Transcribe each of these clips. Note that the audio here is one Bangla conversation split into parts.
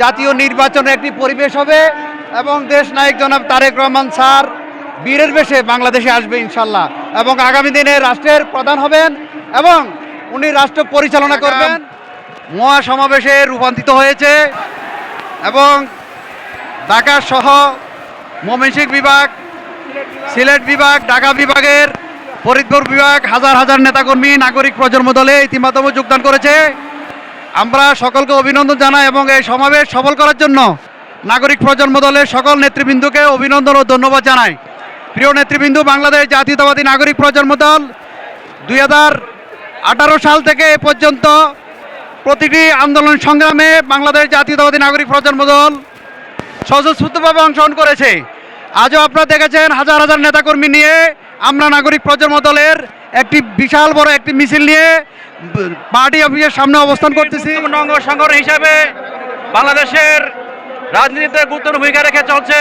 জাতীয় নির্বাচনের একটি পরিবেশ হবে এবং দেশ নায়ক জনাব তারেক রহমান স্যার বীরের বেশে বাংলাদেশে আসবে ইনশাল্লাহ এবং আগামী দিনে রাষ্ট্রের প্রধান হবেন এবং উনি রাষ্ট্র পরিচালনা করবেন। মহাসমাবেশে রূপান্তরিত হয়েছে এবং ঢাকা সহ ময়মনসিংহ বিভাগ সিলেট বিভাগ ঢাকা বিভাগের ফরিদপুর বিভাগ হাজার হাজার নেতাকর্মী নাগরিক প্রজন্ম দলে ইতিমাধ্যমে যোগদান করেছে। আমরা সকলকে অভিনন্দন জানাই এবং এই সমাবেশ সফল করার জন্য নাগরিক প্রজন্ম দলের সকল নেতৃবৃন্দকে অভিনন্দন ও ধন্যবাদ জানাই। প্রিয় নেতৃবৃন্দ, বাংলাদেশ জাতীয়তাবাদী নাগরিক প্রজন্ম দল, দুই সাল থেকে এ পর্যন্ত প্রতিটি আন্দোলন সংগ্রামে বাংলাদেশ জাতীয়তাবাদী নাগরিক প্রজন্ম দল স্বতঃস্ফূর্তভাবে অংশগ্রহণ করেছে। আজও আপনারা দেখেছেন হাজার হাজার নেতাকর্মী নিয়ে আমরা নাগরিক প্রজন্ম দলের একটি বিশাল বড় একটি মিছিল নিয়ে পার্টি অফিসের সামনে অবস্থান করতেছি। অঙ্গ সংগঠন হিসাবে বাংলাদেশের রাজনীতিতে গুরুত্বপূর্ণ ভূমিকা রেখে চলছে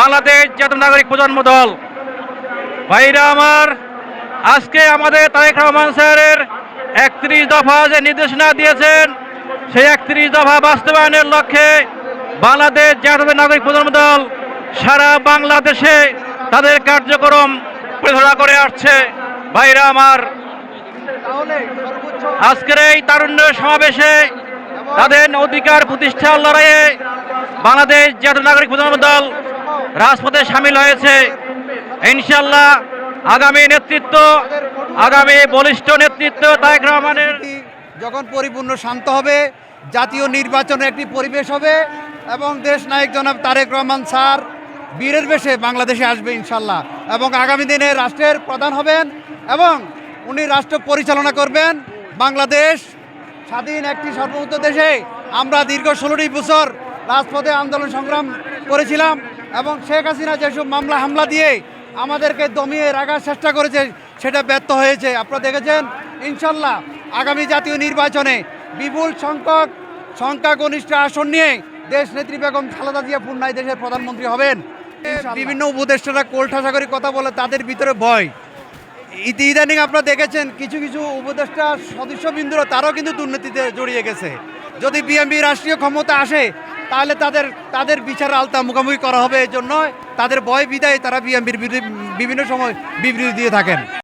বাংলাদেশ জাতীয় নাগরিক প্রজন্ম দল। ভাইরা আমার, আজকে আমাদের তারেক রহমান স্যারের একত্রিশ দফা যে নির্দেশনা দিয়েছেন, সেই একত্রিশ দফা বাস্তবায়নের লক্ষ্যে বাংলাদেশ জাতীয় নাগরিক প্রজন্ম দল সারা বাংলাদেশে তাদের কার্যক্রম পরিচালনা করে আসছে। ভাইরা আমার আজকের এই তারুণ্য সমাবেশে তাদের অধিকার প্রতিষ্ঠার লড়াইয়ে বাংলাদেশ জাতীয় নাগরিক প্রজন্ম দল রাজপথে সামিল হয়েছে। ইনশাল্লাহ আগামী নেতৃত্ব আগামী বলিষ্ঠ নেতৃত্ব তারেক রহমানের যখন পরিপূর্ণ শান্ত হবে জাতীয় নির্বাচনের একটি পরিবেশ হবে এবং দেশ নায়ক জনাব তারেক রহমান স্যার বীরের বেশে বাংলাদেশে আসবে ইনশাল্লাহ এবং আগামী দিনে রাষ্ট্রের প্রধান হবেন এবং উনি রাষ্ট্র পরিচালনা করবেন বাংলাদেশ স্বাধীন একটি সর্বভৌত দেশে। আমরা দীর্ঘ ষোলোটি বছর রাজপথে আন্দোলন সংগ্রাম করেছিলাম এবং শেখ হাসিনা যেসব মামলা হামলা দিয়ে আমাদেরকে দমিয়ে রাখার চেষ্টা করেছে সেটা ব্যর্থ হয়েছে। আপনারা দেখেছেন ইনশাল্লাহ আগামী জাতীয় নির্বাচনে বিপুল সংখ্যক সংখ্যাগরিষ্ঠ আসন নিয়ে দেশ নেত্রী বেগম খালেদা জিয়া পূর্ণায় দেশের প্রধানমন্ত্রী হবেন। বিভিন্ন উপদেষ্টারা কোলঠাসা করে কথা বলে তাদের ভিতরে ভয়। ইদানিং আপনারা দেখেছেন কিছু কিছু উপদেষ্টা সদস্যবৃন্দরা তারাও কিন্তু দুর্নীতিতে জড়িয়ে গেছে। যদি বিএনপি রাষ্ট্রীয় ক্ষমতা আসে, তাহলে তাদের তাদের বিচার আলতা মুখোমুখি করা হবে এই জন্য তাদের বয় বিদায় তারা বিএমপির বিভিন্ন সময় বিবৃতি দিয়ে থাকেন।